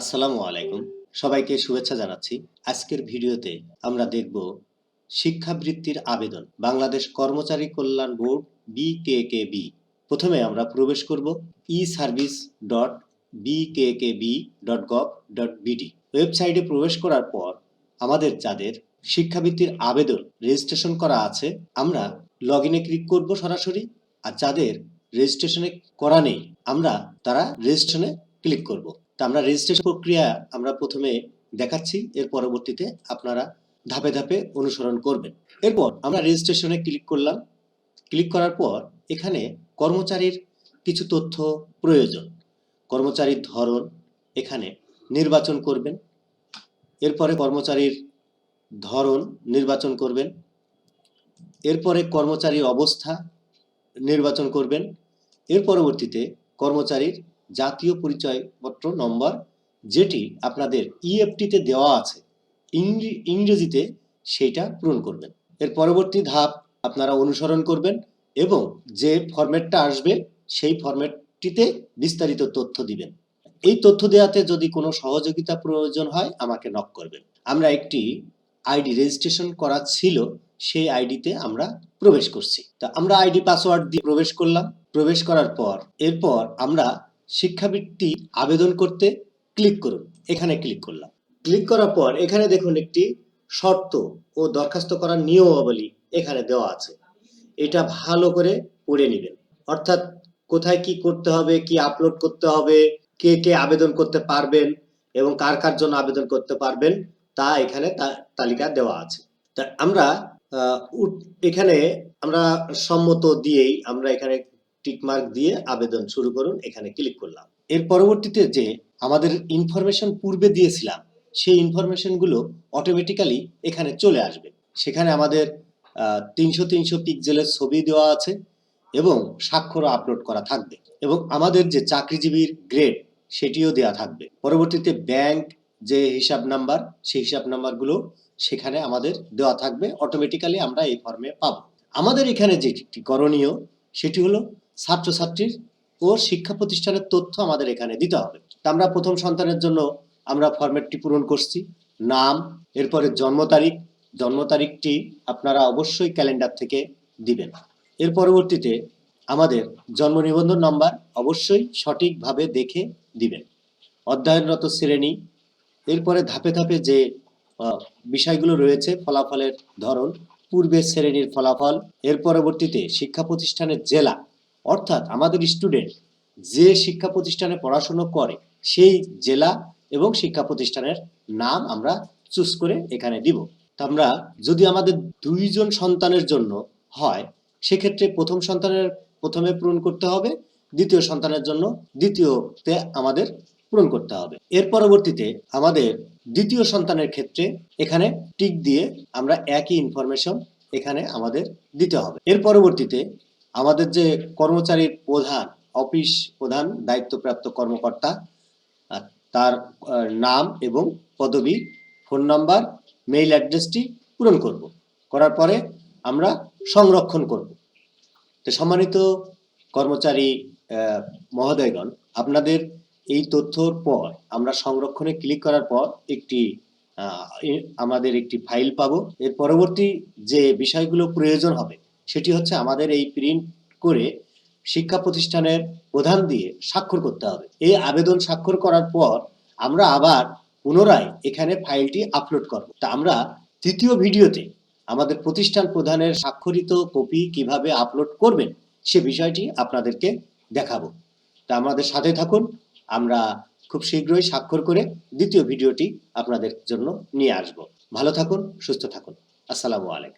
আসসালামু আলাইকুম। সবাইকে শুভেচ্ছা জানাচ্ছি। আজকের ভিডিওতে আমরা দেখব শিক্ষাবৃত্তির আবেদন, বাংলাদেশ কর্মচারী কল্যাণ বোর্ড বিকেকেবি প্রথমে আমরা প্রবেশ করব e service dot BKKB dot gov dot BD ওয়েবসাইটে প্রবেশ করার পর আমাদের যাদের শিক্ষাবৃত্তির আবেদন রেজিস্ট্রেশন করা আছে, আমরা লগ ইনে ক্লিক করব সরাসরি, আর যাদের রেজিস্ট্রেশনে করা নেই, আমরা তারা রেজিস্ট্রেশনে ক্লিক করব। তা আমরা রেজিস্ট্রেশন প্রক্রিয়া আমরা প্রথমে দেখাচ্ছি, এর পরবর্তীতে আপনারা ধাপে ধাপে অনুসরণ করবেন। এরপর আমরা রেজিস্ট্রেশনে ক্লিক করলাম। ক্লিক করার পর এখানে কর্মচারীর কিছু তথ্য প্রয়োজন। কর্মচারীর ধরন এখানে নির্বাচন করবেন। এরপরে কর্মচারীর ধরন নির্বাচন করবেন। এরপরে কর্মচারীর অবস্থা নির্বাচন করবেন। এর পরবর্তীতে কর্মচারীর জাতীয় পরিচয়পত্র নম্বর, যেটি আপনাদের ইএফটিতে দেওয়া আছে ইংরেজিতে সেইটা পূরণ করবেন। এর পরবর্তী ধাপ, আপনারা অনুসরণ করবেন এবং যে ফরম্যাটটা আসবে, সেই ফরম্যাটটিতে বিস্তারিত তথ্য দিবেন। এই তথ্য দেওয়াতে যদি কোনো সহযোগিতা প্রয়োজন হয়, আমাকে নক করবেন। আমরা একটি আইডি রেজিস্ট্রেশন করা ছিল, সেই আইডিতে আমরা প্রবেশ করছি। তা আমরা আইডি পাসওয়ার্ড দিয়ে প্রবেশ করলাম। প্রবেশ করার পর, এরপর আমরা শিক্ষাবৃত্তি আবেদন করতে ক্লিক করুন। এখানে ক্লিক করলাম। ক্লিক করার পর এখানে দেখুন একটি শর্ত ও দরখাস্ত করার নিয়মাবলী এখানে দেওয়া আছে। এটা ভালো করে পড়ে নেবেন। অর্থাৎ কোথায় কি করতে হবে, কি আপলোড করতে হবে, কে কে আবেদন করতে পারবেন এবং কার কার জন্য আবেদন করতে পারবেন, তা এখানে তালিকা দেওয়া আছে। তা আমরা এখানে আমরা সম্মত দিয়েই আমরা এখানে টিকমার্ক দিয়ে আবেদন শুরু করুন, এখানে ক্লিক করলাম। এর পরবর্তীতে যে আমাদের ইনফরমেশন পূর্বে দিয়েছিলাম, সেই ইনফরমেশনগুলো অটোমেটিক্যালি এখানে চলে আসবে। সেখানে আমাদের তিনশো তিনশো পিকজেলের ছবি দেওয়া আছে এবং স্বাক্ষরও আপলোড করা থাকবে এবং আমাদের যে চাকরিজীবীর গ্রেড সেটিও দেওয়া থাকবে। পরবর্তীতে ব্যাংক যে হিসাব নাম্বার সেই হিসাব নাম্বারগুলো সেখানে আমাদের দেওয়া থাকবে অটোমেটিক্যালি আমরা এই ফর্মে পাবো। আমাদের এখানে যেটি করণীয়, সেটি হলো ছাত্রছাত্রীর ও শিক্ষা প্রতিষ্ঠানের তথ্য আমাদের এখানে দিতে হবে। আমরা প্রথম সন্তানের জন্য আমরা ফরম্যাটটি পূরণ করছি। নাম, এরপরে জন্ম তারিখ। জন্ম তারিখটি আপনারা অবশ্যই ক্যালেন্ডার থেকে দিবেন। এর পরবর্তীতে আমাদের জন্ম নিবন্ধন নম্বর অবশ্যই সঠিকভাবে দেখে দিবেন। অধ্যয়নরত শ্রেণি। এরপরে ধাপে ধাপে যে বিষয়গুলো রয়েছে ফলাফলের ধরন, পূর্বের শ্রেণির ফলাফল, এর পরবর্তীতে শিক্ষা প্রতিষ্ঠানের জেলা অর্থাৎ আমাদের স্টুডেন্ট যে শিক্ষা প্রতিষ্ঠানে পড়াশুনো করে, সেই জেলা এবং শিক্ষা প্রতিষ্ঠানের নাম আমরা চুজ করে এখানে দিব। তা আমরা যদি আমাদের দুইজন সন্তানের জন্য হয়, সেক্ষেত্রে প্রথম সন্তানের প্রথমে পূরণ করতে হবে, দ্বিতীয় সন্তানের জন্য দ্বিতীয়তে আমাদের পূরণ করতে হবে। এর পরবর্তীতে আমাদের দ্বিতীয় সন্তানের ক্ষেত্রে এখানে টিক দিয়ে আমরা একই ইনফরমেশন এখানে আমাদের দিতে হবে। এর পরবর্তীতে আমাদের যে কর্মচারীর প্রধান, অফিস প্রধান, দায়িত্বপ্রাপ্ত কর্মকর্তা তার নাম এবং পদবি, ফোন নাম্বার, মেইল অ্যাড্রেসটি পূরণ করব। করার পরে আমরা সংরক্ষণ করব। তো সম্মানিত কর্মচারী মহোদয়গণ, আপনাদের এই তথ্যর পর আমরা সংরক্ষণে ক্লিক করার পর একটি আমাদের একটি ফাইল পাবো। এর পরবর্তী যে বিষয়গুলো প্রয়োজন হবে সেটি হচ্ছে আমাদের এই প্রিন্ট করে শিক্ষা প্রতিষ্ঠানের প্রধান দিয়ে স্বাক্ষর করতে হবে। এই আবেদন স্বাক্ষর করার পর আমরা আবার পুনরায় এখানে ফাইলটি আপলোড করব। তা আমরা তৃতীয় ভিডিওতে আমাদের প্রতিষ্ঠান প্রধানের স্বাক্ষরিত কপি কীভাবে আপলোড করবেন সে বিষয়টি আপনাদেরকে দেখাবো। তা আমাদের সাথে থাকুন, আমরা খুব শীঘ্রই স্বাক্ষর করে দ্বিতীয় ভিডিওটি আপনাদের জন্য নিয়ে আসব। ভালো থাকুন, সুস্থ থাকুন। আসসালামু আলাইকুম।